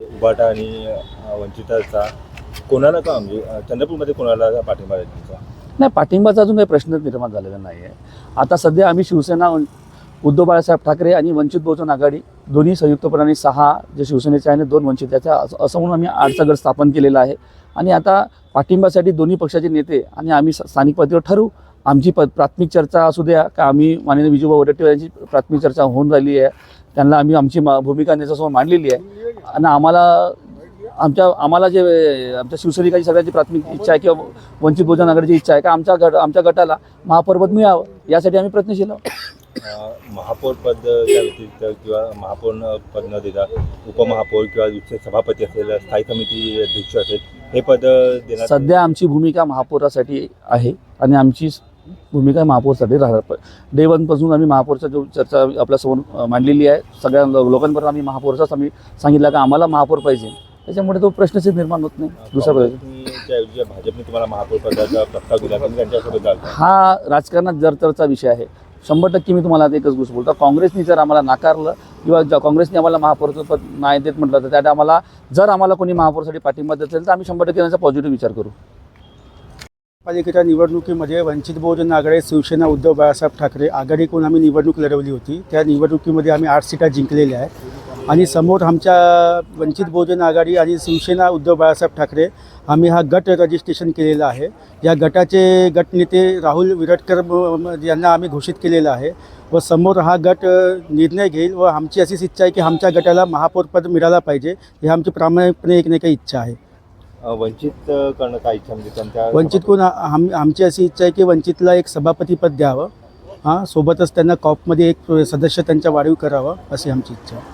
उबाटा आणि वंचिताचा कोणाला का म्हणजे चंद्रपूरमध्ये कोणाला पाठिंबा आहे तुमचा? नाही पाठिंबाचा अजून काही प्रश्नच निर्माण झालेला नाही आहे आता सध्या आम्ही शिवसेना उद्धव बाळासाहेब ठाकरे आणि वंचित बहुजन आघाडी दोन्ही संयुक्तपणाने सहा जे शिवसेनेचे आहे आणि दोन वंचित याच्या असं असं म्हणून आम्ही आठचा गट स्थापन केलेला आहे. आणि आता पाठिंब्यासाठी दोन्ही पक्षाचे नेते आणि आम्ही स्थानिक पातळीवर ठरवू आमची प प्राथमिक चर्चा असू द्या का आम्ही माननीय विजूभाऊ वडेट्टीवार यांची प्राथमिक चर्चा होऊन राहिली आहे. त्यांना आम्ही आमची भूमिका त्याच्यासमोर मांडलेली आहे. आणि आम्हाला आमच्या आम्हाला जे आमच्या शिवसैनिकाची सगळ्यांची प्राथमिक इच्छा आहे किंवा वंचित बहुजन आघाडीची इच्छा आहे का आमच्या गट आमच्या गटाला महापौरपद मिळावं यासाठी आम्ही प्रयत्नशील आहोत अ, महापौर पद त्या व्यतिरिक्त किंवा महापौर पद न देता उपमहापौर किंवा दुसरे सभापती असलेल्या स्थायी समिती अध्यक्ष असेल हे पद सध्या आमची भूमिका महापौरासाठी आहे आणि आमची भूमिका महापौरसाठी राहणार. डे वनपासून आम्ही महापौरचा जो चर्चा आपल्यासमोर मांडलेली आहे. सगळ्या लोकांपर्यंत आम्ही महापौरचाच आम्ही सांगितलं का आम्हाला महापौर पाहिजे. त्याच्यामुळे तो प्रश्नच निर्माण होत नाही. दुसरा? हा राजकारणात जरतरचा विषय आहे. शंभर टक्के मी तुम्हाला एकच गोष्ट बोलतो. काँग्रेसने जर आम्हाला नाकारलं किंवा ज- काँग्रेसने आम्हाला महापौरचं पद नाही देत म्हटलं तर त्या आम्हाला जर आम्हाला कोणी महापौरसाठी पाठिंबा देत असेल तर आम्ही शंभर टक्के त्यांचा पॉझिटिव्ह विचार करू. पालिकेच्या निवडणुकीमध्ये वंचित बहुजन आघाडी शिवसेना उद्धव बाळासाहेब ठाकरे आघाडीकडून आम्ही निवडणूक लढवली होती त्या निवडणुकीमध्ये आम्ही आठ सीटा जिंकलेल्या आहे आणि समोर आमच्या वंचित बहुजन आघाडी आणि शिवसेना उद्धव बाळासाहेब ठाकरे आम्ही हा गट रजिस्ट्रेशन केलेला आहे. या गटाचे गटनेते राहुल विरटकर यांना आम्ही घोषित केलेलं आहे व समोर हा गट निर्णय घेईल व आमची अशीच इच्छा आहे की आमच्या गटाला महापौरपद मिळाला पाहिजे ही आमची प्रामाणिकपणे एक नाही काही इच्छा आहे. वंचित करणं काय इच्छा म्हणजे त्यांच्या वंचित कोण? आम आमची अशी इच्छा आहे की वंचितला एक सभापतीपद द्यावं. हां सोबतच त्यांना कॉपमध्ये एक सदस्य त्यांच्या वाढीव करावं अशी आमची इच्छा आहे.